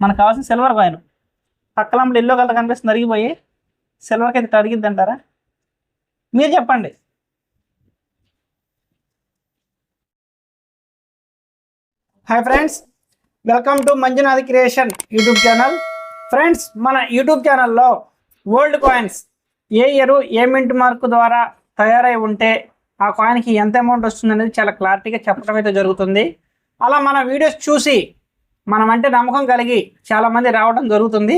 మనకు కావాల్సిన silver coin పక్కలంలో ఎల్లో కలర్ కనిపిస్తుంది అరిగిపోయి సిల్వర్కి అయితే అడిగిద్ది అంటారా? మీరు చెప్పండి. Hi friends welcome to Manjunath creation YouTube channel friends మన యూట్యూబ్ ఛానల్లో ఓల్డ్ కాయిన్స్ ఏ ఇయర్ ఏ మింట్ మార్క్ ద్వారా తయారై ఉంటే ఆ కాయిన్కి ఎంత అమౌంట్ వస్తుంది అనేది చాలా క్లారిటీగా చెప్పడం అయితే జరుగుతుంది. అలా మన వీడియోస్ చూసి మనం అంటే నమ్మకం కలిగి చాలామంది రావడం జరుగుతుంది.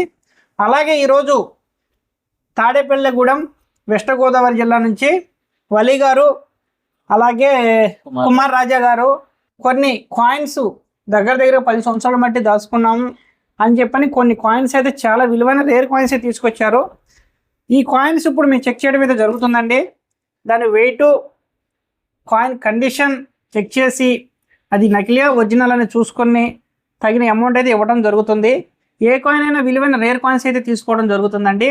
అలాగే ఈరోజు తాడేపల్లిగూడెం వెస్ట్ గోదావరి జిల్లా నుంచి వలి గారు అలాగే కుమార్. రాజా గారు కొన్ని కాయిన్స్ దగ్గర దగ్గర పది సంవత్సరాల మట్టి దాచుకున్నాము అని చెప్పని కొన్ని కాయిన్స్ అయితే చాలా విలువైన రేర్ కాయిన్స్ తీసుకొచ్చారు. ఈ కాయిన్స్ ఇప్పుడు మేము చెక్ చేయడం అయితే జరుగుతుందండి. దాని వెయిట్ కాయిన్ కండిషన్ చెక్ చేసి అది నకిలియా ఒరిజినల్ అని చూసుకొని తగిన అమౌంట్ అయితే ఇవ్వడం జరుగుతుంది. ఏ కాయిన్ అయినా విలువైన రేర్ కాయిన్స్ అయితే తీసుకోవడం జరుగుతుందండి.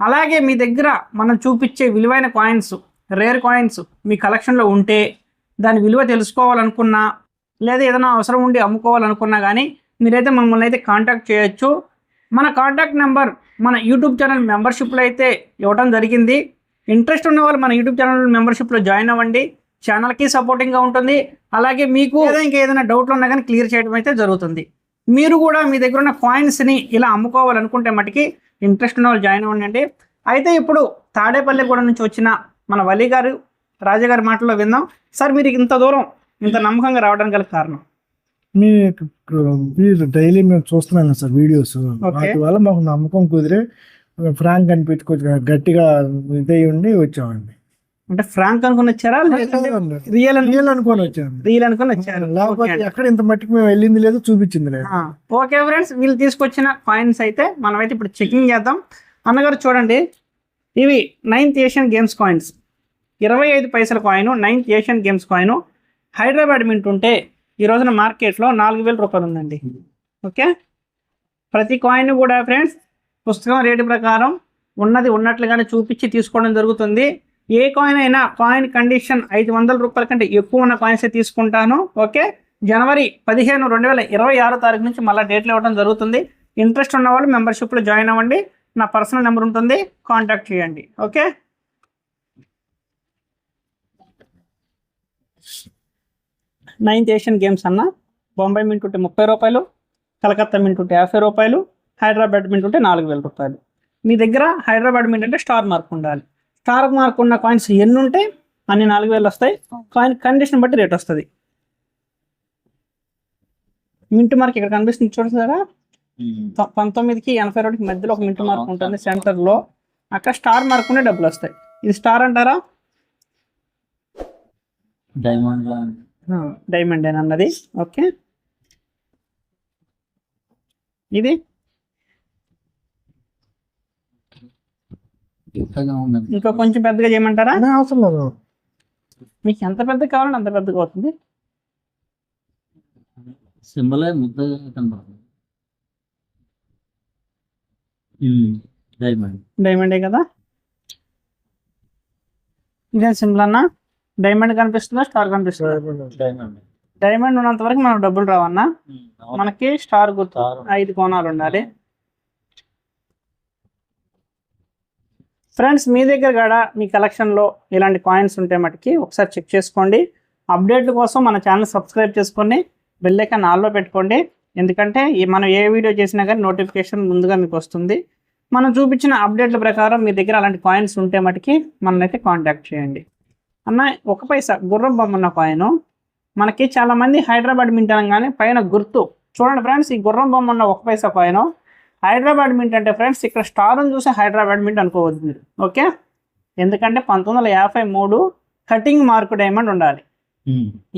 అలాగే మీ దగ్గర మనం చూపించే విలువైన కాయిన్స్ రేర్ కాయిన్స్ మీ కలెక్షన్లో ఉంటే దాని విలువ తెలుసుకోవాలనుకున్నా లేదా ఏదైనా అవసరం ఉండి అమ్ముకోవాలనుకున్నా కానీ మీరైతే మమ్మల్ని అయితే కాంటాక్ట్ చేయొచ్చు. మన కాంటాక్ట్ నెంబర్ మన యూట్యూబ్ ఛానల్ మెంబర్షిప్లో అయితే ఇవ్వడం జరిగింది. ఇంట్రెస్ట్ ఉన్న వాళ్ళు మన యూట్యూబ్ ఛానల్ మెంబర్షిప్లో జాయిన్ అవ్వండి. ఛానల్కి సపోర్టింగ్గా ఉంటుంది. అలాగే మీకు ఏదో ఇంకా ఏదైనా డౌట్లు ఉన్నా కానీ క్లియర్ చేయడం అయితే జరుగుతుంది. మీరు కూడా మీ దగ్గర ఉన్న కాయిన్స్ని ఇలా అమ్ముకోవాలనుకుంటే మటుకి ఇంట్రెస్ట్ ఉన్న వాళ్ళు జాయిన్ అవ్వండి అయితే ఇప్పుడు తాడేపల్లిగూడెం నుంచి వచ్చిన మన వలి గారు రాజాగారి మాటల్లో విందాం. సార్ మీరు ఇంత దూరం ఇంత నమ్మకంగా రావడానికి గల కారణం? మీ మీరు డైలీ మేము చూస్తున్నాం కదా సార్ వీడియోస్. వాటి వల్ల మాకు నమ్మకం కుదిరే ఫ్రాంక్ అనిపించి కొంచెం గట్టిగా ఇదై ఉండి వచ్చామండి. అంటే ఫ్రాంక్ అనుకుని వచ్చారా? రియల్ రియల్ అనుకొని వచ్చామండి రియల్ అనుకుని వచ్చారు. లేకపోతే ఓకే. ఎక్కడ ఇంత మట్టికి మేము వెళ్ళింది లేదు చూపించింది లేదు. ఓకే ఫ్రెండ్స్ వీళ్ళు తీసుకొచ్చిన కాయిన్స్ అయితే మనమైతే ఇప్పుడు చెకింగ్ చేద్దాం. అన్నగారు చూడండి. ఇవి నైన్త్ ఏషియన్ గేమ్స్ కాయిన్స్ ఇరవై ఐదు పైసల coin ninth Asian games coin Hyderabad mint ఉంటే ఈ రోజున మార్కెట్లో నాలుగు వేల రూపాయలు ఉందండి. ఓకే? ప్రతి కాయిన్ కూడా ఫ్రెండ్స్ పుస్తకం రేటు ప్రకారం ఉన్నది ఉన్నట్లుగానే చూపించి తీసుకోవడం జరుగుతుంది. ఏ కాయిన్ అయినా కాయిన్ కండిషన్ ఐదు వందల రూపాయల కంటే ఎక్కువ ఉన్న కాయిన్స్ తీసుకుంటాను. ఓకే? జనవరి పదిహేను రెండు వేల ఇరవై ఆరో తారీఖు నుంచి మళ్ళీ డేట్లు ఇవ్వడం జరుగుతుంది. ఇంట్రెస్ట్ ఉన్న వాళ్ళు మెంబర్షిప్లో జాయిన్ అవ్వండి. నా పర్సనల్ నెంబర్ ఉంటుంది. కాంటాక్ట్ చేయండి. ఓకే? నైన్త్ ఏషియన్ గేమ్స్ అన్న. బొంబాయి మింట్ ఉంటే ముప్పై రూపాయలు కలకత్తా మింట్ ఉంటే యాభై రూపాయలు హైదరాబాద్ మింట్ ఉంటే నాలుగు వేల రూపాయలు. మీ దగ్గర హైదరాబాద్ మింట్ అంటే స్టార్ మార్క్ ఉండాలి. స్టార్ మార్క్ ఉన్న కాయిన్స్ ఎన్ని ఉంటే అన్ని నాలుగు వేలు వస్తాయి. కాయిన్ కండిషన్ బట్టి రేట్ వస్తుంది. మింట్ మార్క్ ఇక్కడ కనిపిస్తుంది చూడసారా తొ- పంతొమ్మిదికి ఎనభై రెండుకి మధ్యలో ఒక మింట్ మార్క్ ఉంటుంది సెంటర్లో అక్కడ స్టార్ మార్క్ ఉంటే డబ్బులు వస్తాయి. ఇది స్టార్ అంటారా? డైమండ్ డైమండ్ అని అన్నది? ఓకే ఇది? ఇంతగా ఇంకా కొంచెం పెద్దగా చేయమంటారా? అవసరం లేదు. మీకు ఎంత పెద్దగా కావాలంటే అంత పెద్దగా అవుతుంది. సింబలే కనబడుతుంది. డైమండ్. డైమండే కదా? ఇదే సింపుల్ అన్న? డైమండ్ కనిపిస్తుందా? స్టార్ కనిపిస్తుందా? డైమండ్. డైమండ్. ఉన్నంత వరకు మనకు డబ్బులు రావన్నా? మనకి స్టార్ గుర్తు. ఐదు కోణాలు ఉండాలి. ఫ్రెండ్స్ మీ దగ్గర కూడా మీ కలెక్షన్లో ఇలాంటి కాయిన్స్ ఉంటే మటుకి ఒకసారి చెక్ చేసుకోండి. అప్డేట్ల కోసం మన ఛానల్ సబ్స్క్రైబ్ చేసుకొని బెల్ ఆల్లో పెట్టుకోండి. ఎందుకంటే మనం ఏ వీడియో చేసినా కానీ నోటిఫికేషన్ ముందుగా మీకు వస్తుంది. మనం చూపించిన అప్డేట్ల ప్రకారం మీ దగ్గర అలాంటి కాయిన్స్ ఉంటే మటుకి మనల్ని కాంటాక్ట్ చేయండి. అన్న ఒక పైసా గుర్రం బొమ్మ ఉన్న కాయిన్ మనకి చాలా మంది హైదరాబాద్ మింట్ కానీ పైన గుర్తు. చూడండి ఫ్రెండ్స్ ఈ గుర్రం బొమ్మ ఉన్న ఒక పైసా కాయిన్ హైదరాబాద్ మింట్ అంటే ఫ్రెండ్స్ ఇక్కడ స్టార్ని చూసి హైదరాబాద్ మింట్ అనుకోవద్దు మీరు. ఓకే? ఎందుకంటే పంతొమ్మిది వందల యాభై మూడు కటింగ్ మార్క్ డైమండ్ ఉండాలి.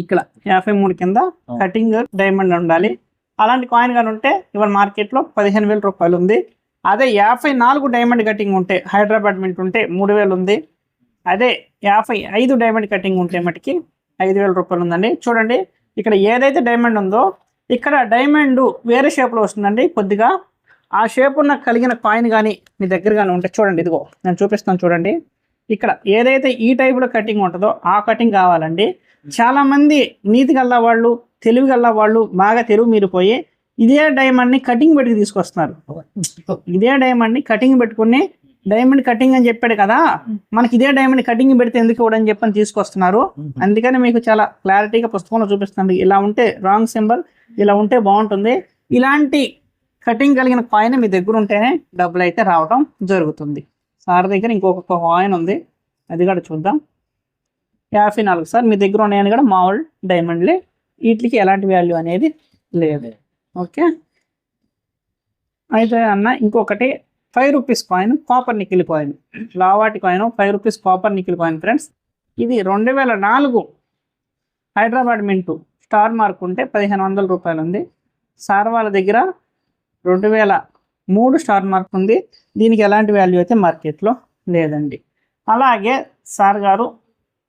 ఇక్కడ యాభై మూడు కింద కటింగ్ డైమండ్ ఉండాలి. అలాంటి కాయిన్ కానీ ఉంటే ఇవాళ మార్కెట్లో పదిహేను వేల రూపాయలు ఉంది. అదే యాభై నాలుగు డైమండ్ కటింగ్ ఉంటే హైదరాబాద్ మింట్ ఉంటే మూడు వేలు ఉంది. అదే యాభై ఐదు డైమండ్ కటింగ్ ఉంటే మటుకి ఐదు వేల రూపాయలు ఉందండి. చూడండి ఇక్కడ ఏదైతే డైమండ్ ఉందో ఇక్కడ డైమండ్ వేరే షేప్లో వస్తుందండి. కొద్దిగా ఆ షేప్ ఉన్న కలిగిన కాయిన్ కానీ మీ దగ్గర కానీ ఉంటే చూడండి ఇదిగో నేను చూపిస్తాను చూడండి. ఇక్కడ ఏదైతే ఈ టైపులో కటింగ్ ఉంటుందో ఆ కటింగ్ కావాలండి. చాలామంది నీతి గల్ల వాళ్ళు తెలివి గల్ల వాళ్ళు బాగా తెలుగు మీరిపోయి ఇదే డైమండ్ని కటింగ్ పెట్టి తీసుకొస్తున్నారు. ఇదే డైమండ్ని కటింగ్ పెట్టుకుని డైమండ్ కటింగ్ అని చెప్పాడు కదా మనకి ఇదే డైమండ్ కటింగ్ పెడితే ఎందుకు ఇవ్వడని చెప్పని తీసుకొస్తున్నారు. అందుకని మీకు చాలా క్లారిటీగా పుస్తకంలో చూపిస్తుంది. ఇలా ఉంటే రాంగ్ సింబల్ ఇలా ఉంటే బాగుంటుంది. ఇలాంటి కటింగ్ కలిగిన కాయిన్ మీ దగ్గర ఉంటేనే డబ్బులు అయితే రావడం జరుగుతుంది. సార్ దగ్గర ఇంకొక కాయిన్ ఉంది. అది కూడా చూద్దాం. యాభై నాలుగు సార్ మీ దగ్గర ఉన్నాయని కూడా మామూలు డైమండ్లే వీటికి ఎలాంటి వాల్యూ అనేది లేదు. ఓకే అయితే అన్న ఇంకొకటి five rupees coin copper nickel coin లావాటి coin five rupees copper nickel coin friends ఇది రెండు వేల నాలుగు హైదరాబాద్ మింటు. స్టార్ మార్క్ ఉంటే పదిహేను వందల రూపాయలు ఉంది సార్ వాళ్ళ దగ్గర రెండు వేల మూడు స్టార్ మార్క్ ఉంది. దీనికి ఎలాంటి వాల్యూ అయితే మార్కెట్లో లేదండి. అలాగే సార్ గారు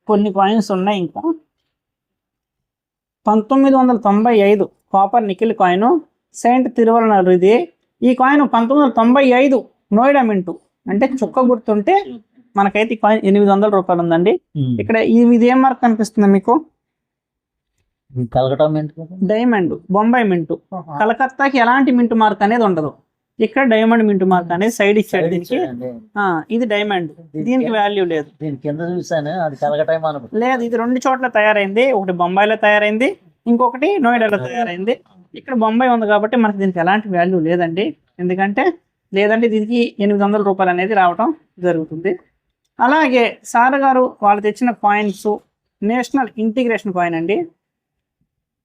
కొన్ని కాయిన్స్ ఉన్నాయి ఇంకా. పంతొమ్మిది వందల తొంభై ఐదు copper nickel coin saint Thiruvalluvar ఇది ఈ కాయిన్ పంతొమ్మిది వందల తొంభై ఐదు నోయిడా మింటు. అంటే చుక్క గుర్తుంటే మనకైతే ఈ కాయిన్ ఎనిమిది వందల రూపాయలు ఉందండి. ఇక్కడ ఈ- ఇది ఏం మార్క్ కనిపిస్తుంది మీకు? కలకటా మెంట్ కదా? డైమండ్ బొంబాయి మింటు కలకత్తాకి ఎలాంటి మింటు మార్క్ అనేది ఉండదు. ఇక్కడ డైమండ్ మింటు మార్క్ అనేది సైడ్ ఇచ్చాడు దీనికి. ఇది డైమండ్. దీనికి వాల్యూ లేదు. దీని కింద చూసాను అది కలకటాయి మనకు లేదు ఇది రెండు చోట్ల తయారైంది. ఒకటి బొంబాయిలో తయారైంది ఇంకొకటి నోయిడాలో తయారైంది. ఇక్కడ బొంబాయి ఉంది కాబట్టి మనకి దీనికి ఎలాంటి వాల్యూ లేదండి. ఎందుకంటే లేదంటే దీనికి ఎనిమిది వందల రూపాయలు అనేది రావటం జరుగుతుంది. అలాగే సార్ గారు వాళ్ళు తెచ్చిన కాయిన్స్ నేషనల్ ఇంటిగ్రేషన్ కాయిన్ అండి.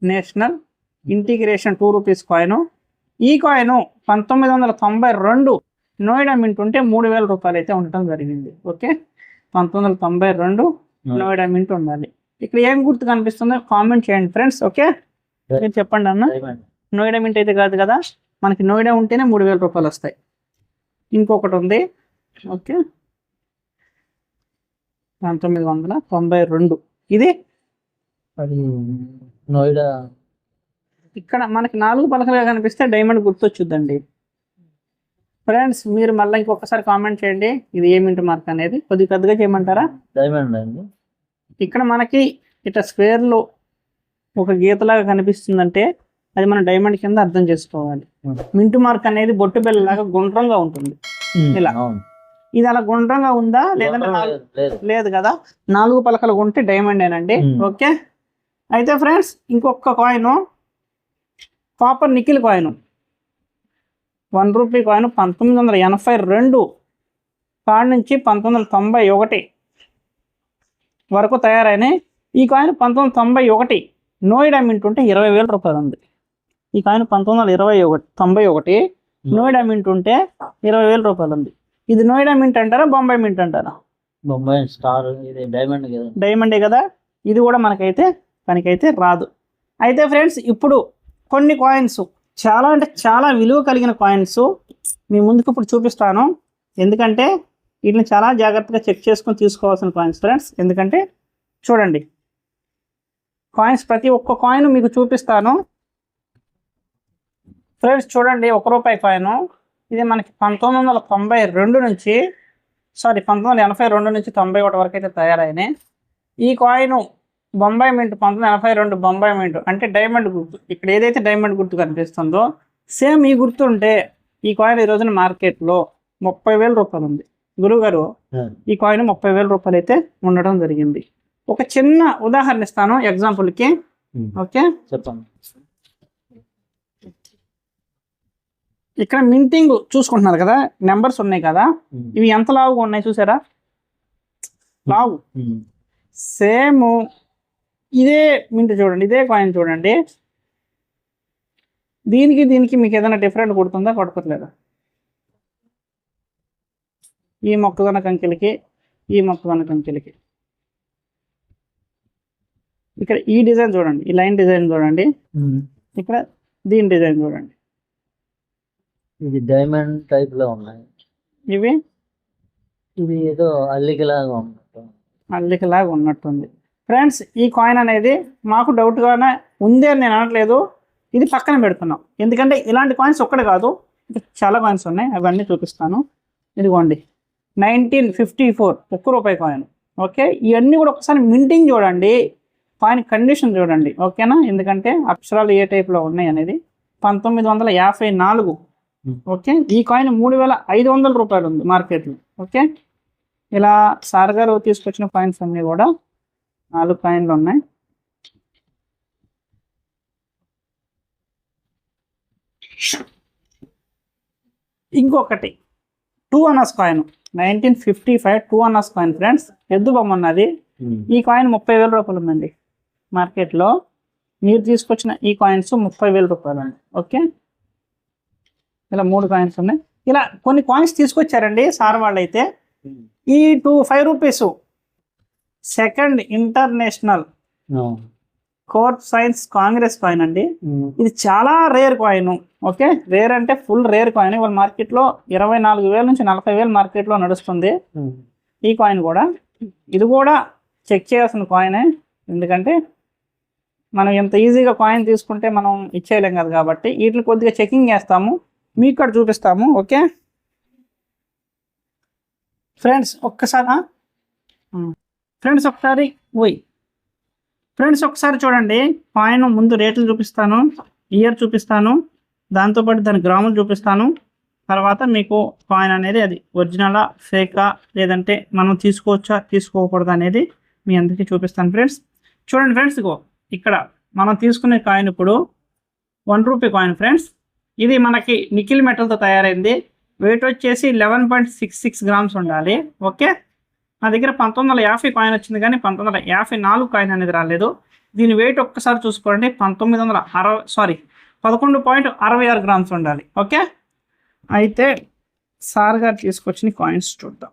National integration two rupees coin. ఈ కాయిన్ పంతొమ్మిది వందల తొంభై రెండు నోయిడా మింట్ ఉంటే మూడు వేల రూపాయలు అయితే ఉండటం జరిగింది. ఓకే? పంతొమ్మిది వందల తొంభై రెండు నోయిడా మింట్ ఉండాలి. ఇక్కడ ఏం గుర్తు కనిపిస్తుందో కామెంట్ చేయండి ఫ్రెండ్స్ ఓకే? మీరు చెప్పండి అన్న. నోయిడా మింట్ అయితే కాదు కదా? మనకి నోయిడా ఉంటేనే మూడు వేల రూపాయలు వస్తాయి. ఇంకొకటి ఉంది. ఓకే? పంతొమ్మిది వందల తొంభై రెండు. ఇది అది నోయిడా. ఇక్కడ మనకి నాలుగు పలకలుగా కనిపిస్తే డైమండ్ గుర్తొచ్చుద్దండి. ఫ్రెండ్స్ మీరు మళ్ళీ ఇంకొకసారి కామెంట్ చేయండి. ఇది ఏమింటి మార్క్ అనేది? కొద్దిగా పెద్దగా చేయమంటారా? డైమండ్ అండి. ఇక్కడ మనకి ఇట్లా స్క్వేర్లో ఒక గీతలాగా కనిపిస్తుందంటే అది మన డైమండ్ కింద అర్థం చేసుకోవాలి. మింటు మార్క్ అనేది బొట్టు బెల్లలాగా గుండ్రంగా ఉంటుంది. ఇలా. ఇది అలా గుండ్రంగా ఉందా? లేదు లేదు కదా? నాలుగు పలకలు ఉంటే డైమండ్ ఏనండి. ఓకే? అయితే ఫ్రెండ్స్ ఇంకొక coin copper nickel coin one rupee coin పంతొమ్మిది వందల ఎనభై రెండు. కాడ నుంచి పంతొమ్మిది వందల తొంభై ఒకటి వరకు తయారైనాయి. ఈ కాయిన్ పంతొమ్మిది వందల తొంభై ఒకటి నోయిడా మింట్ ఉంటే ఇరవై వేల రూపాయలు ఉంది. ఈ కాయిన్ పంతొమ్మిది వందల ఇరవై ఒకటి తొంభై ఒకటి నోయిడా మింట్ ఉంటే ఇరవై వేల రూపాయలు ఉంది. ఇది నోయిడా మింట్ అంటారా బొంబాయి మింట్ అంటారా? బొంబాయి స్టార్ ఇది డైమండ్ కదా. డైమండే కదా. ఇది కూడా మనకైతే పనికైతే రాదు. అయితే ఫ్రెండ్స్ ఇప్పుడు కొన్ని కాయిన్స్ చాలా అంటే చాలా విలువ కలిగిన కాయిన్స్ మీ ముందుకు ఇప్పుడు చూపిస్తాను. ఎందుకంటే వీటిని చాలా జాగ్రత్తగా చెక్ చేసుకొని తీసుకోవాల్సిన కాయిన్స్ ఫ్రెండ్స్ ఎందుకంటే చూడండి కాయిన్స్ ప్రతి ఒక్క కాయిన్ మీకు చూపిస్తాను. ఫ్రెండ్స్ చూడండి ఒక రూపాయి కాయిన్ ఇది మనకి పంతొమ్మిది వందల తొంభై రెండు నుంచి సారీ పంతొమ్మిది వందల ఎనభై రెండు నుంచి తొంభై ఒకటి వరకు అయితే తయారైనాయి. ఈ కాయిన్ బొంబాయి మింట్ పంతొమ్మిది ఎనభై రెండు బొంబాయి మింట్ అంటే డైమండ్ గుర్తు. ఇక్కడ ఏదైతే డైమండ్ గుర్తు కనిపిస్తుందో సేమ్ ఈ గుర్తు ఉంటే ఈ కాయిన్ ఈ రోజున మార్కెట్లో ముప్పై వేల రూపాయలు ఉంది. గురుగారు ఈ కాయిన్ ముప్పై వేల రూపాయలు అయితే ఉండడం జరిగింది. ఒక చిన్న ఉదాహరణ ఇస్తాను ఎగ్జాంపుల్కి ఓకే? చెప్పండి. ఇక్కడ మింటింగ్ చూసుకుంటున్నారు కదా నెంబర్స్ ఉన్నాయి కదా. ఇవి ఎంత లావుగా ఉన్నాయి చూసారా? లావు. సేమ్ ఇదే మింట్ చూడండి ఇదే కాయిన్ చూడండి. దీనికి దీనికి మీకు ఏదైనా డిఫరెంట్ కొడుతుందా కొడతలేదా ఈ మొక్కజొన్న కంకెలకి ఈ మొక్కజొన్న కంకెలకి. ఇక్కడ ఈ డిజైన్ చూడండి ఈ లైన్ డిజైన్ చూడండి. ఇక్కడ దీని డిజైన్ చూడండి. ఇది డైమండ్ టైప్లో ఉన్నాయి. ఇవి? ఇది ఏదో అల్లికలాగా ఉన్నట్టు. అల్లికలాగా ఉన్నట్టుంది. ఫ్రెండ్స్ ఈ కాయిన్ అనేది మాకు డౌట్గానే ఉంది అని నేను అనట్లేదు. ఇది పక్కన పెడుతున్నాం. ఎందుకంటే ఇలాంటి కాయిన్స్ ఒక్కటి కాదు. చాలా కాయిన్స్ ఉన్నాయి. అవన్నీ చూపిస్తాను. ఇదిగోండి. నైన్టీన్ ఫిఫ్టీ ఫోర్ ఒక్క రూపాయి కాయిన్ ఓకే? ఇవన్నీ కూడా ఒకసారి మింటింగ్ చూడండి. కాయిన్ కండిషన్ చూడండి. ఓకేనా? ఎందుకంటే అక్షరాలు ఏ టైప్లో ఉన్నాయి అనేది. పంతొమ్మిది వందల యాభై నాలుగు. Hmm. ఓకే? ఈ కాయిన్ మూడు వేల ఐదు వందల రూపాయలు ఉంది మార్కెట్లో. ఓకే? ఇలా సార్ గారు తీసుకొచ్చిన కాయిన్స్ అన్నీ కూడా నాలుగు కాయిన్లు ఉన్నాయి. ఇంకొకటి two annas coin nineteen fifty five two annas coin friends. ఎద్దు బొమ్మ ఉన్నది. ఈ కాయిన్ ముప్పై వేల రూపాయలు ఉందండి. మార్కెట్లో మీరు తీసుకొచ్చిన ఈ కాయిన్స్ ముప్పై వేల రూపాయలు అండి. ఓకే? ఇలా మూడు కాయిన్స్ ఉన్నాయి. ఇలా కొన్ని కాయిన్స్ తీసుకొచ్చారండి సార్ వాళ్ళు అయితే ఈ two five rupees second international crop science congress coin అండి. ఇది చాలా రేర్ కాయిన్ ఓకే? రేర్ అంటే ఫుల్ రేర్ కాయిన్. ఇవాళ మార్కెట్లో ఇరవై నాలుగు వేల నుంచి నలభై వేలు మార్కెట్లో నడుస్తుంది ఈ కాయిన్ కూడా. ఇది కూడా చెక్ చేయాల్సిన కాయినే ఎందుకంటే మనం ఎంత ఈజీగా కాయిన్ తీసుకుంటే మనం ఇచ్చేయలేం కదా కాబట్టి. వీటిని కొద్దిగా చెకింగ్ చేస్తాము. మీకు కూడా చూపిస్తాము ఓకే? ఫ్రెండ్స్ ఒక్కసారి ఫ్రెండ్స్ ఒకసారి ఓయ్ ఫ్రెండ్స్ ఒకసారి చూడండి కాయిన్ ముందు రేట్లు చూపిస్తాను ఇయర్ చూపిస్తాను దాంతోపాటు దాని గ్రాములు చూపిస్తాను. తర్వాత మీకు కాయిన్ అనేది అది ఒరిజినలా ఫేకా లేదంటే మనం తీసుకోవచ్చా తీసుకోకూడదు అనేది మీ అందరికీ చూపిస్తాను ఫ్రెండ్స్. చూడండి ఫ్రెండ్స్ ఇగో ఇక్కడ మనం తీసుకునే కాయిన్ ఇప్పుడు వన్ రూపీ కాయిన్ ఫ్రెండ్స్. ఇది మనకి నిఖిల్ మెటల్తో తయారైంది. వెయిట్ వచ్చేసి eleven point six six grams ఉండాలి. ఓకే? నా దగ్గర పంతొమ్మిది వందల యాభై కాయిన్ వచ్చింది కానీ పంతొమ్మిది వందల యాభై నాలుగు కాయిన్ అనేది రాలేదు. దీని వెయిట్ ఒక్కసారి చూసుకోండి పంతొమ్మిది వందల అరవై సారీ పదకొండు పాయింట్ అరవై ఆరు గ్రామ్స్ ఉండాలి. ఓకే? అయితే సార్ గారు తీసుకొచ్చిన కాయిన్స్ చూద్దాం.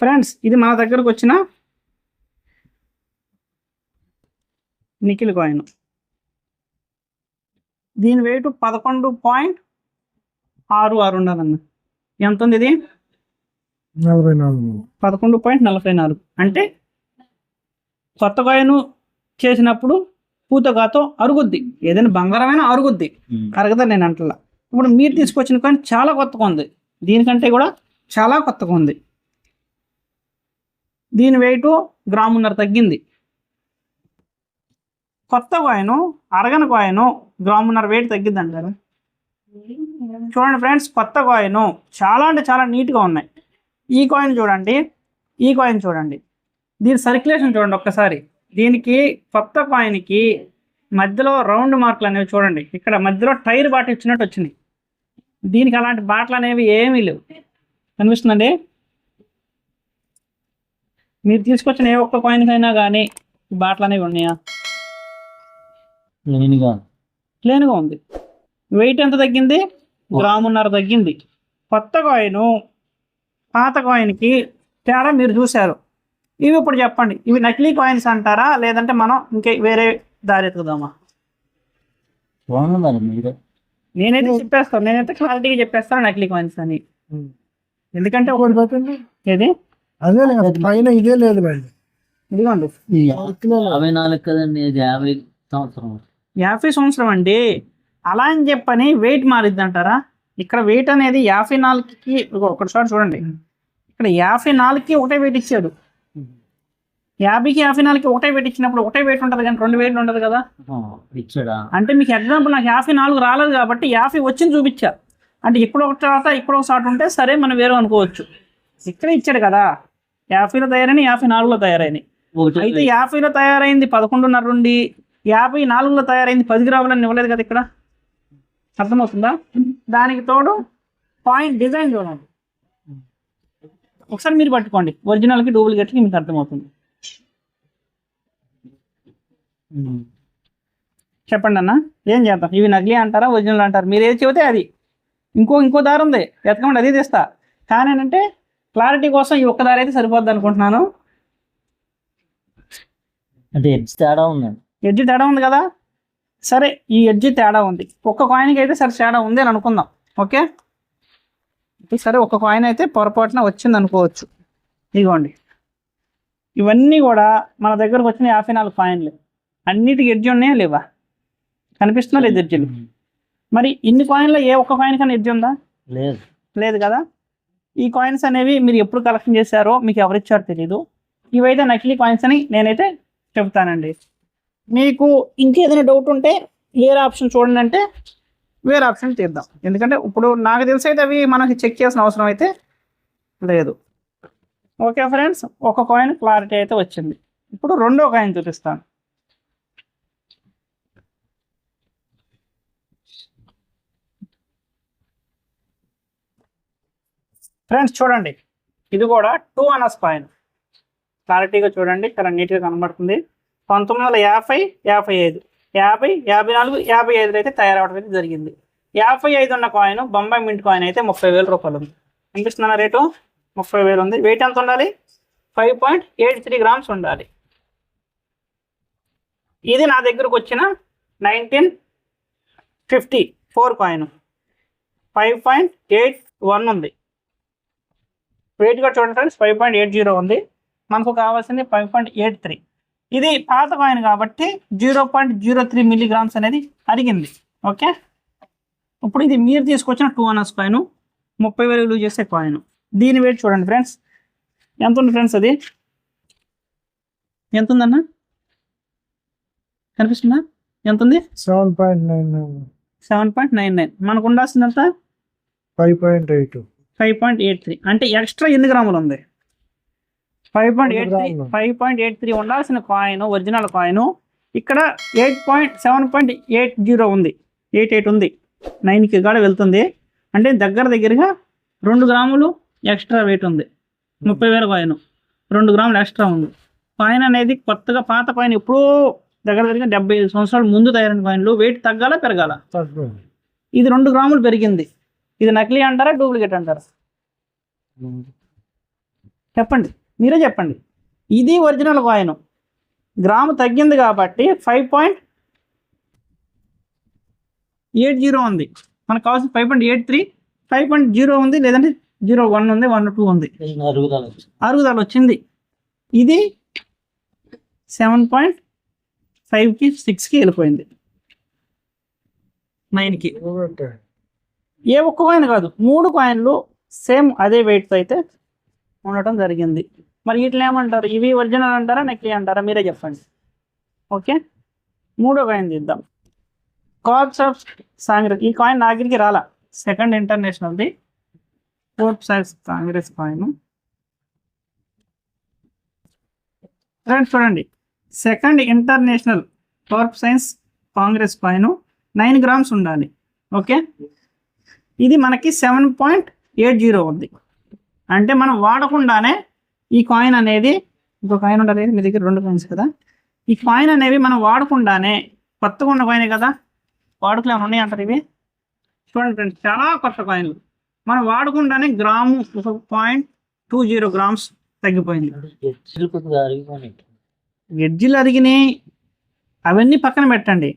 ఫ్రెండ్స్ ఇది మన దగ్గరకు వచ్చిన నిఖిల్ కాయిన్ దీని వెయిట్ పదకొండు పాయింట్ ఆరు ఆరు ఉండాలన్న. ఎంత ఉంది ఇది? నలభై నాలుగు. పదకొండు పాయింట్ నలభై నాలుగు. అంటే కొత్త కాయను చేసినప్పుడు పూతగాతో అరుగుద్ది. ఏదైనా బంగారమైనా అరుగుద్ది. అరగదా నేను అంటలా. ఇప్పుడు మీరు తీసుకొచ్చిన కాయిన్ చాలా కొత్తగా ఉంది. దీనికంటే కూడా చాలా కొత్తగా ఉంది. దీని వెయిట్ గ్రామున్నర తగ్గింది. కొత్త కాయను అరగని కాయను గ్రామున్నర వెయిట్ తగ్గిద్ది అంటారు. చూడండి ఫ్రెండ్స్ కొత్త కాయిన్ చాలా అంటే చాలా నీట్గా ఉన్నాయి. ఈ కాయిన్ చూడండి ఈ కాయిన్ చూడండి. దీని సర్క్యులేషన్ చూడండి ఒక్కసారి. దీనికి కొత్త కాయిన్కి మధ్యలో రౌండ్ మార్కులు అనేవి చూడండి. ఇక్కడ మధ్యలో టైర్ బాట ఇచ్చినట్టు వచ్చింది దీనికి అలాంటి బాటలు అనేవి ఏమీ లేవు. కనిపిస్తుందండి? మీరు తీసుకొచ్చిన ఏ ఒక్క కాయిన్కైనా కానీ బాటలు అనేవి ఉన్నాయా? లేనిగా ప్లేన్గా ఉంది. వెయిట్ ఎంత తగ్గింది? గ్రామున్నర తగ్గింది. కొత్త కాయిన్ పాత కాయిన్కి తేడా మీరు చూశారు. ఇవి ఇప్పుడు చెప్పండి. ఇవి నకిలీ కాయిన్స్ అంటారా? లేదంటే మనం ఇంకే వేరే దారి ఎత్తుకుదామా? నేనైతే చెప్పేస్తాను నేనైతే క్లారిటీగా చెప్పేస్తాను నకిలీ కాయిన్స్ అని. ఎందుకంటే ఒకటి పెట్టండి ఏది? అదే లేదు, పైన ఇదే లేదు ఇదిగోండి. యాభై నాలుగు కదండి యాభై సంవత్సరం. యాభై సంవత్సరం అండి. అలా అని చెప్పని వెయిట్ మారిద్ది అంటారా? ఇక్కడ వెయిట్ అనేది యాభై నాలుగుకి ఇదిగో ఒకటి చోట చూడండి. ఇక్కడ యాభై నాలుగుకి ఒకటే వెయిట్ ఇచ్చాడు. యాభైకి యాభై నాలుగుకి ఒకటే వెయిట్ ఇచ్చినప్పుడు ఒకటే వెయిట్ ఉంటుంది కానీ రెండు వెయిట్లు ఉండదు కదా? ఇచ్చాడా? అంటే మీకు ఎగ్జాంపుల్ నాకు యాభై నాలుగు రాలేదు కాబట్టి యాభై వచ్చింది చూపించా. అంటే ఇక్కడ ఒక తర్వాత ఇక్కడ ఒక షాట్ ఉంటే సరే మనం వేరే అనుకోవచ్చు. ఇక్కడ ఇచ్చాడు కదా. యాభైలో తయారైన యాభై నాలుగులో ఒకటి అయితే యాభైలో తయారైంది పదకొండున్నర నుండి యాభై నాలుగులో తయారైంది పది గ్రాములని ఇవ్వలేదు కదా ఇక్కడ? అర్థమవుతుందా? దానికి తోడు పాయింట్ డిజైన్ చూడండి. ఒకసారి మీరు పట్టుకోండి. ఒరిజినల్కి డూప్లికేట్కి మీకు అర్థమవుతుంది. చెప్పండి అన్న. ఏం చేద్దాం? ఇవి నకిలీ అంటారా ఒరిజినల్ అంటారు? మీరు ఏది చెబితే అది. ఇంకో ఇంకో దారి ఉంది. ఎతకమండి అది తీస్తా. కానీ ఏంటంటే క్లారిటీ కోసం ఈ ఒక్క దారి అయితే సరిపోద్ది అనుకుంటున్నాను. అంటే ఎడ్జ్ తేడా ఉందండి. ఎడ్జి తేడా ఉంది కదా? సరే ఈ ఎడ్జి తేడా ఉంది. ఒక్క కాయిన్కి అయితే సరే తేడా ఉంది అని అనుకుందాం. ఓకే? సరే ఒక కాయిన్ అయితే పొరపాటున వచ్చింది అనుకోవచ్చు. ఇదిగోండి. ఇవన్నీ కూడా మన దగ్గరకు వచ్చిన యాభై నాలుగు కాయిన్లు అన్నిటికి ఎడ్జి ఉన్నాయా లేవా? కనిపిస్తున్నా లేదు ఎడ్జిలు. మరి ఇన్ని కాయిన్లో ఏ ఒక్క కాయిన్ కన్నా ఎడ్జి ఉందా? లేదు. లేదు కదా? ఈ కాయిన్స్ అనేవి మీరు ఎప్పుడు కలెక్షన్ చేశారో మీకు ఎవరిచ్చారో తెలీదు. ఇవైతే నకిలీ కాయిన్స్ అని నేనైతే చెప్తానండి. మీకు ఇంకేదైనా డౌట్ ఉంటే వేరే ఆప్షన్ చూడండి అంటే వేరే ఆప్షన్ తీద్దాం. ఎందుకంటే ఇప్పుడు నాకు తెలిసి అయితే అవి మనకి చెక్ చేసిన అవసరం అయితే లేదు. ఓకే ఫ్రెండ్స్ ఒక కాయిన్ క్లారిటీ అయితే వచ్చింది. ఇప్పుడు రెండో కాయిన్ చూపిస్తాను. ఫ్రెండ్స్ చూడండి. ఇది కూడా టూ అనస్ కాయిన్ క్లారిటీగా చూడండి. చాలా నీట్గా కనబడుతుంది. పంతొమ్మిది వందల యాభై యాభై ఐదు యాభై యాభై నాలుగు యాభై ఐదులో అయితే తయారవడం అయితే జరిగింది. యాభై ఐదు ఉన్న కాయిన్ బొంబాయి మింట్ కాయిన్ అయితే ముప్పై వేల రూపాయలు ఉంది. అనిపిస్తున్న రేటు? ముప్పై వేలు ఉంది. వెయిట్ ఎంత ఉండాలి? Five point eight three grams ఉండాలి. ఇది నా దగ్గరకు వచ్చిన nineteen fifty four coin five point eight one ఉంది. వెయిట్ కూడా చూడండి friends five point eight zero ఉంది. మనకు కావాల్సింది ఫైవ్ పాయింట్ ఎయిట్ త్రీ ఇది పాత కాయిన్ కాబట్టి zero point zero three milligrams అనేది అడిగింది ఓకే? ఇప్పుడు ఇది మీరు తీసుకొచ్చిన టూ అనర్స్ కాయిన్ ముప్పై వేలు విలువ చేసే కాయిన్. దీని వెయిట్ చూడండి ఫ్రెండ్స్. ఎంత ఉంది ఫ్రెండ్స్ అది? ఎంత ఉందన్న? కనిపిస్తుందా? ఎంత ఉంది? Seven point nine nine. Seven point nine nine. మనకు ఉండాల్సిందంత five point eight. Five point eight three. అంటే ఎక్స్ట్రా ఎన్ని గ్రాములు ఉంది? Five point eight three. Five point eight three ఉండాల్సిన కాయిన్ ఒరిజినల్ కాయిన్ ఇక్కడ eight point seven point eight zero ఉంది. Eight eight ఉంది. నైన్కి కూడా వెళ్తుంది. అంటే దగ్గర దగ్గరగా రెండు గ్రాములు ఎక్స్ట్రా వెయిట్ ఉంది. ముప్పై వేల కాయిన్ రెండు గ్రాములు ఎక్స్ట్రా ఉంది. కాయిన్ అనేది కొత్తగా పాత కాయిన్ ఎప్పుడూ దగ్గర దగ్గర డెబ్బై ఐదు సంవత్సరాల ముందు తయారైన కాయిన్లు వెయిట్ తగ్గాల పెరగాల? ఇది రెండు గ్రాములు పెరిగింది. ఇది నకిలీ అంటారా డూప్లికేట్ అంటారా? చెప్పండి. మీరే చెప్పండి. ఇది ఒరిజినల్ కాయిన్. గ్రాము తగ్గింది కాబట్టి ఫైవ్ పాయింట్ ఎయిట్ జీరో ఉంది. మనకు కావాల్సిన five point eight three five point zero ఉంది లేదంటే జీరో వన్ ఉంది వన్ టూ ఉంది. అరుగుదల వచ్చింది. ఇది సెవెన్ పాయింట్ ఫైవ్కి సిక్స్కి వెళ్ళిపోయింది. నైన్కి. ఏ ఒక్క కాయిన్ కాదు మూడు కాయిన్లు సేమ్ అదే వెయిట్తో అయితే ఉండటం జరిగింది. మరి వీటిని ఏమంటారు? ఇవి ఒరిజినల్ అంటారా? నకిలీ అంటారా? మీరే చెప్పండి. ఓకే? మూడో కాయిన్ చూద్దాం కార్ప్స్ ఆఫ్ కాంగ్రెస్ ఈ కాయిన్ నా దగ్గరికి రాలా. Second ఇంటర్నేషనల్ది crops of congress coin. Friends చూడండి. Second international crop science congress coin. Nine grams ఉండాలి. ఓకే? ఇది మనకి సెవెన్ పాయింట్ ఎయిట్ జీరో ఉంది. అంటే మనం వాడకుండానే ఈ కాయిన్ అనేది ఇంకో కాయిన్ ఉండాలి మీ దగ్గర రెండు కాయిన్స్ కదా ఈ కాయిన్ అనేవి మనం వాడకుండానే కొత్తగా ఉన్న కాయినే కదా వాడుకలు ఏమైనా ఉన్నాయి అంటారు ఇవి చూడండి ఫ్రెండ్స్ చాలా కొత్త కాయిన్లు మనం వాడకుండానే గ్రాము ఒక పాయింట్ టూ జీరో గ్రామ్స్ తగ్గిపోయింది ఎడ్జిలు అరిగినాయి అవన్నీ పక్కన పెట్టండి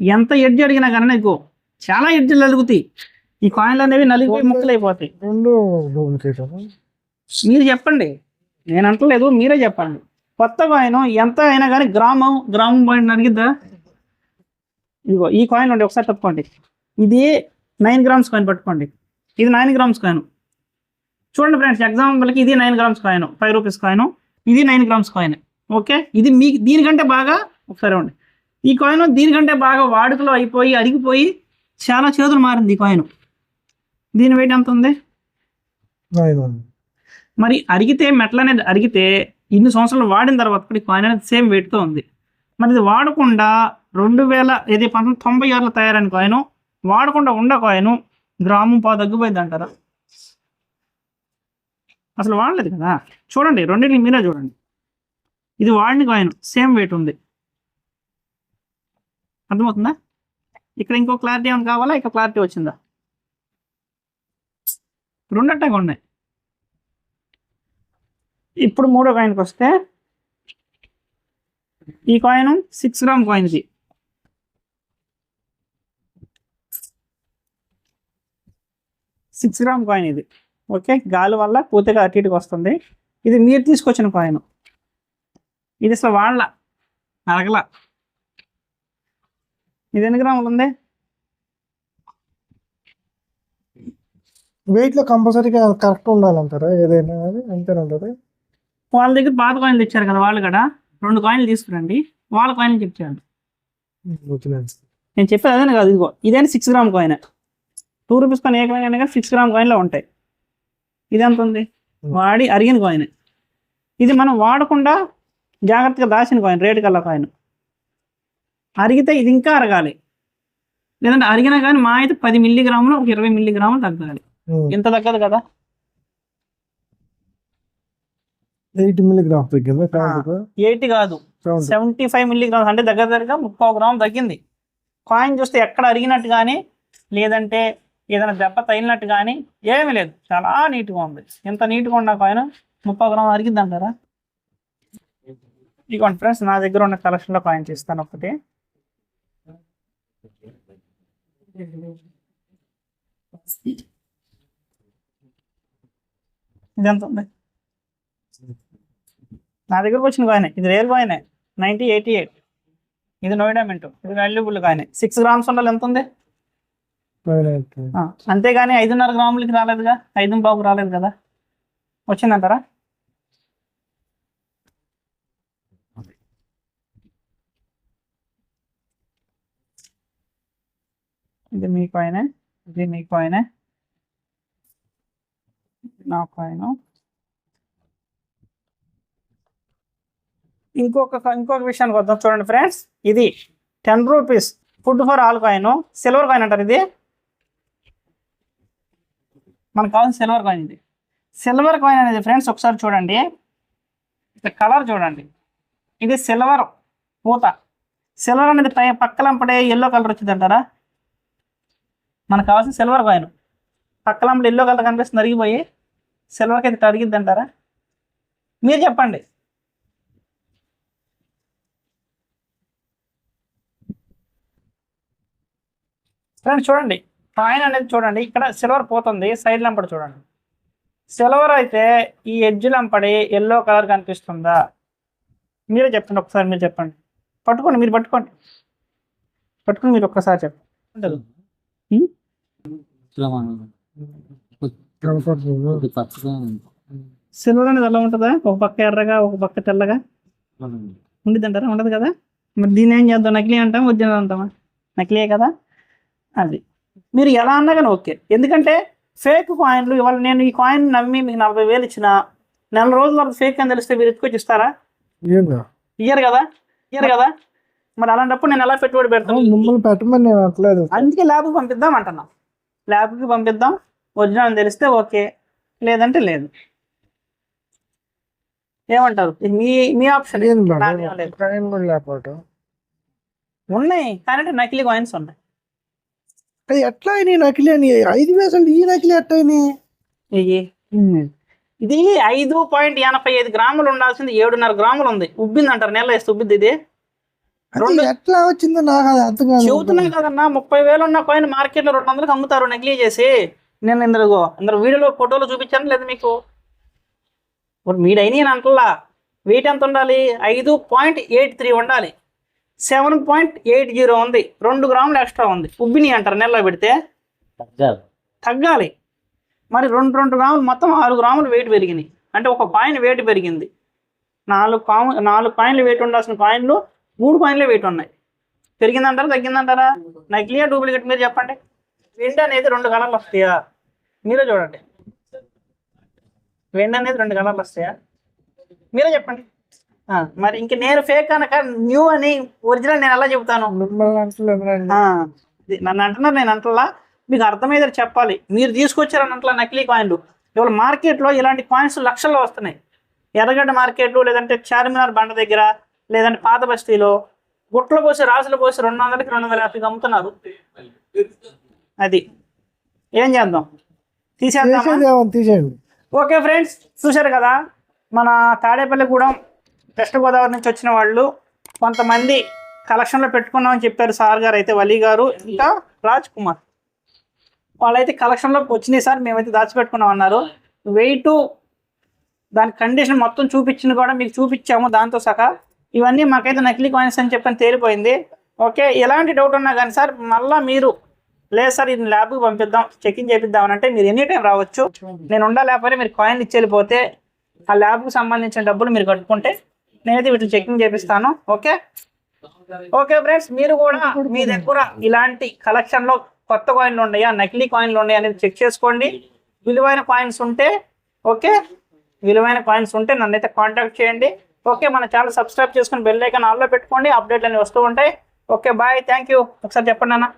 ఎంత ఎడ్జి అడిగినా కానీ నీకు చాలా ఎడ్జిలు అలుగుతాయి ఈ కాయిన్లు అనేవి నలిగిపోయి ముక్కలు అయిపోతాయి రెండు డూప్లికేట్ మీరు చెప్పండి నేను అంటలేదు మీరే చెప్పండి కొత్త కాయిన్ ఎంత అయినా కానీ గ్రామం గ్రామం పాయింట్ అడిగిద్దా ఇదిగో ఈ కాయిన్ ఉండి ఒకసారి తప్పుకోండి. ఇది నైన్ గ్రామ్స్ కాయిన్ పట్టుకోండి. ఇది నైన్ గ్రామ్స్ కాయిన్ చూడండి ఫ్రెండ్స్ ఎగ్జాంపుల్కి ఇది nine grams coin five rupees coin ఇది నైన్ గ్రామ్స్ కాయిన్ ఓకే? ఇది మీ దీనికంటే బాగా ఒకసారి ఉండి ఈ కాయిన్ దీనికంటే బాగా వాడుకలో అయిపోయి అరిగిపోయి చాలా చేతులు మారింది ఈ కాయిన్ దీని వెయిట్ ఎంత ఉంది? ఉంది మరి అరిగితే మెటల్ అనేది అరిగితే ఇన్ని సంవత్సరాలు వాడిన తర్వాత కూడా ఈ కాయిన్ అనేది సేమ్ వెయిట్తో ఉంది. మరి ఇది వాడకుండా రెండు వేల ఇది పంతొమ్మిది తొంభై ఆరులో తయారైన కాయిన్ వాడకుండా ఉండ కాయిన్ గ్రామం పా తగ్గిపోయింది అంటారా? అసలు వాడలేదు కదా? చూడండి రెండింటిని మీరే చూడండి. ఇది వాడిన కాయిన్ సేమ్ వెయిట్ ఉంది. అర్థమవుతుందా? ఇక్కడ ఇంకో క్లారిటీ ఏమైనా కావాలా? ఇక క్లారిటీ వచ్చిందా? రెండట్టగా ఉన్నాయి. ఇప్పుడు మూడో కాయిన్కి వస్తే ఈ కాయిన్ సిక్స్ గ్రామ్ కాయిన్ ఇది సిక్స్ గ్రామ్ కాయిన్ ఇది. ఓకే గాలి వల్ల పూర్తిగా అటు ఇటుకి వస్తుంది. ఇది మీరు తీసుకొచ్చిన కాయిన్ ఇది అసలు వాళ్ళ అరగల ఇది ఎన్ని గ్రాములు ఉంది? వెయిట్లో కంపల్సరీగా కరెక్ట్ ఉండాలంటారా? ఏదైనా అది అంతేనంటారా వాళ్ళ దగ్గర పాత కాయిన్లు ఇచ్చారు కదా వాళ్ళు కూడా. రెండు కాయిన్లు తీసుకురండి. వాళ్ళ కాయిన్ సార్. నేను చెప్పేది అదే కాదు? ఇదిగో ఇదేనా six gram coin two rupees coin ఏ కాయిన్ అయినా కానీ సిక్స్ గ్రామ్ కాయిన్లో ఉంటాయి. ఇది ఎంత ఉంది? వాడి అరిగిన కాయిన్ ఇది మనం వాడకుండా జాగ్రత్తగా దాచిన కాయిన్ రేటు కల్లా కాయిన్ అరిగితే ఇది ఇంకా అరగాలి. లేదంటే అరిగినా కానీ మా అయితే పది మిల్లీగ్రాములు ఒక ఇరవై మిల్లీగ్రాములు తగ్గాలి. ఇంత తగ్గదు కదా? ఎయిట్ మిల్లీగ్రామ్స్ తగ్గిందా? ఎయిటీ కాదు. సెవెంటీ ఫైవ్ మిల్లీగ్రామ్స్ అంటే దగ్గర దగ్గరగా ముప్పై గ్రామ్ తగ్గింది. కాయిన్ చూస్తే ఎక్కడ అరిగినట్టు కానీ లేదంటే ఏదైనా దెబ్బ తగిలినట్టు కానీ ఏమీ లేదు. చాలా నీట్గా ఉంది. ఎంత నీట్గా ఉన్న కాయిన్? ముప్పై గ్రామ్ అరిగింది అంటారా ఇదిగోండి ఫ్రెండ్స్ నా దగ్గర ఉన్న కలెక్షన్లో కాయిన్స్ ఇస్తాను ఒకటి. ఇది ఎంత ఉంది? నా దగ్గరకు వచ్చిన కాయిన్. ఇది rare coin. Ninety eighty eight. ఇది నోయిడా మింటు ఇది వాల్యుబుల్ కాయిన్. సిక్స్ గ్రామ్స్ ఉండాలి ఎంత ఉంది? అంతేగాని ఐదున్నర గ్రాములకి రాలేదుగా? ఐదు బాబు రాలేదు కదా? వచ్చిందంటారా? ఇది మీ కాయినే. ఇది మీ కాయినే. నా కాయిన్. ఇంకొక ఇంకొక విషయానికి వద్దాం చూడండి ఫ్రెండ్స్. ఇది ten rupees food for all coin. Silver coin అంటారు ఇది. మనకు కావాల్సిన సిల్వర్ కాయిన్ ఇది. సిల్వర్ కాయిన్ అనేది ఫ్రెండ్స్ ఒకసారి చూడండి. ఇక్కడ కలర్ చూడండి. ఇది సిల్వర్ పూత. సిల్వర్ అనేది పై పక్కలంపడే ఎల్లో కలర్ వచ్చింది అంటారా? మనకు కావాల్సిన సిల్వర్ కాయిన్. పక్కలంపడే ఎల్లో కలర్ కనిపిస్తుంది అరిగిపోయి సిల్వర్కి అయితే అడిగిద్ది అంటారా? మీరు చెప్పండి. ఫ్రెండ్స్ చూడండి కాయిన్ అనేది చూడండి ఇక్కడ సిల్వర్ పోతుంది సైడ్ లంపడి చూడండి. సిల్వర్ అయితే ఈ ఎడ్జ్ లంపడి ఎల్లో కలర్ కనిపిస్తుందా? మీరే చెప్పండి ఒకసారి మీరు చెప్పండి. పట్టుకోండి మీరు పట్టుకోండి. పట్టుకుని మీరు ఒక్కసారి చెప్పండి. సిల్వర్ అనేది ఎలా ఉంటుందా? ఒక పక్క ఎర్రగా ఒక పక్క తెల్లగా? ఉండిద్ది అంటారా ఉండదు కదా? మరి దీన్ని ఏం చేద్దాం? నకిలీ అంటాం ఒరిజినల్ అంటామా? నకిలీయే కదా? అది. మీరు ఎలా అన్నా కానీ ఓకే. ఎందుకంటే ఫేక్ కాయిన్లు ఇవాళ నేను ఈ కాయిన్ నమ్మి మీకు నలభై వేలు ఇచ్చిన నెల రోజుల వరకు ఫేక్ అని తెలిస్తే మీరు ఎత్తుకొచ్చి ఇస్తారా? ఇయ్యరు కదా? ఇయ్యరు కదా? మరి అలాంటప్పుడు నేను ఎలా పెట్టుబడి పెడతాను? పెట్టమని నేను అందుకే ల్యాబ్కి పంపిద్దాం అంటున్నాం. ల్యాబ్కి పంపిద్దాం. ఒరిజినల్ అని తెలిస్తే ఓకే. లేదంటే లేదు. ఏమంటారు? మీ మీ ఆప్షన్. ఉన్నాయి. కానీ నకిలీ కాయిన్స్ ఉన్నాయి. అది ఎట్లా అయినాయి నకిలీ అని? ఐదు వేసలు ఈ నకిలీ ఎట్లా అయినాయి? ఇయ్యి. ఇది ఐదు పాయింట్ ఎనభై ఐదు గ్రాములు ఉండాల్సింది ఏడున్నర గ్రాములు ఉంది. ఉబ్బింది అంటారు నెల వేస్తే ఉబ్బిద్ది ఇది. అది రెండు- ఎట్లా వచ్చిందో నాకు అది అర్థం కాదు చెబుతున్నాయి కదన్నా ముప్పై వేలు ఉన్న కాయిన్ మార్కెట్లో రెండు వందలకి అమ్ముతారు నకిలీ చేసి. నేను ఇందులో ఇందులో వీడియోలో ఫోటోలో చూపించాను లేదు మీకు? ఇప్పుడు అని అంటలా వెయిట్ ఎంత ఉండాలి? ఐదు పాయింట్ ఎయిట్ త్రీ ఉండాలి. సెవెన్ పాయింట్ ఎయిట్ జీరో ఉంది. రెండు గ్రాములు ఎక్స్ట్రా ఉంది. ఉబ్బిని అంటారు నెలలో పెడితే. తగ్గాలి. తగ్గాలి. మరి రెండు రెండు గ్రాములు మొత్తం ఆరు గ్రాములు వెయిట్ పెరిగినాయి. అంటే ఒక కాయిన్ వెయిట్ పెరిగింది. నాలుగు కాము నాలుగు కాయిన్లు వెయిట్ ఉండాల్సిన కాయిన్లు మూడు కాయిన్లే వెయిట్ ఉన్నాయి. పెరిగిందంటారా తగ్గిందంటారా? నకిలియా డూప్లికేట్ మీరు చెప్పండి. వెండి అనేది రెండు కలర్లు వస్తాయా? మీరే చూడండి. వెండి అనేది రెండు కలర్లు వస్తాయా? మీరే చెప్పండి. మరి ఇంక నేను ఫేక్ అనక న్యూ అని ఒరిజినల్ నేను ఎలా చెబుతాను? నన్ను అంటున్నారు నేను అంటలా. మీకు అర్థమయ్యేది చెప్పాలి. మీరు తీసుకొచ్చారని అంటలా నకిలీ కాయిన్లు ఇవాళ మార్కెట్లో ఇలాంటి కాయిన్స్ లక్షల్లో వస్తున్నాయి. ఎర్రగడ్డ మార్కెట్ లేదంటే చార్మినార్ బండ దగ్గర లేదంటే పాత బస్తీలో గుట్లు పోసి రాసులు పోసి రెండు వందలకి రెండు వందల యాభైకి అమ్ముతున్నారు. అది. ఏం చేద్దాం? ఏమని తీసేయండి. ఓకే ఫ్రెండ్స్ చూశారు కదా? మన తాడేపల్లిగూడెం వెస్ట్ గోదావరి నుంచి వచ్చిన వాళ్ళు కొంతమంది కలెక్షన్లో పెట్టుకున్నామని చెప్పారు సార్ గారు అయితే వలీ గారు ఇంకా రాజ్ కుమార్ వాళ్ళైతే కలెక్షన్లో వచ్చినాయి సార్ మేమైతే దాచిపెట్టుకున్నాం అన్నారు. వెయిట్ దాని కండిషన్ మొత్తం చూపించింది కూడా మీకు చూపించాము దాంతో సహా ఇవన్నీ మాకైతే నకిలీ కాయిన్స్ అని చెప్పని తేలిపోయింది. ఓకే ఎలాంటి డౌట్ ఉన్నా కానీ సార్ మళ్ళీ మీరు లేదు సార్ ఇది ల్యాబ్కి పంపిద్దాం చెకింగ్ చేపిద్దాం అంటే మీరు ఎనీ టైం రావచ్చు. నేను ఉండా లేకపోతే మీరు కాయిన్ ఇచ్చి వెళ్ళిపోతే ఆ ల్యాబ్కి సంబంధించిన డబ్బులు మీరు కట్టుకుంటే నేనైతే వీటిని చెకింగ్ చేపిస్తాను ఓకే? ఓకే ఫ్రెండ్స్ మీరు కూడా మీ దగ్గర ఇలాంటి కలెక్షన్లో కొత్త కాయిన్లు ఉన్నాయా నకిలీ కాయిన్లు ఉన్నాయా అనేది చెక్ చేసుకోండి. విలువైన కాయిన్స్ ఉంటే ఓకే? విలువైన కాయిన్స్ ఉంటే నన్ను అయితే కాంటాక్ట్ చేయండి. ఓకే మన ఛానల్ సబ్స్క్రైబ్ చేసుకుని బెల్ ఐకాన్ ఆల్లో పెట్టుకోండి అప్డేట్లు అన్ని వస్తూ ఉంటాయి. ఓకే బాయ్ థ్యాంక్ యూ ఒకసారి చెప్పండి అన్న.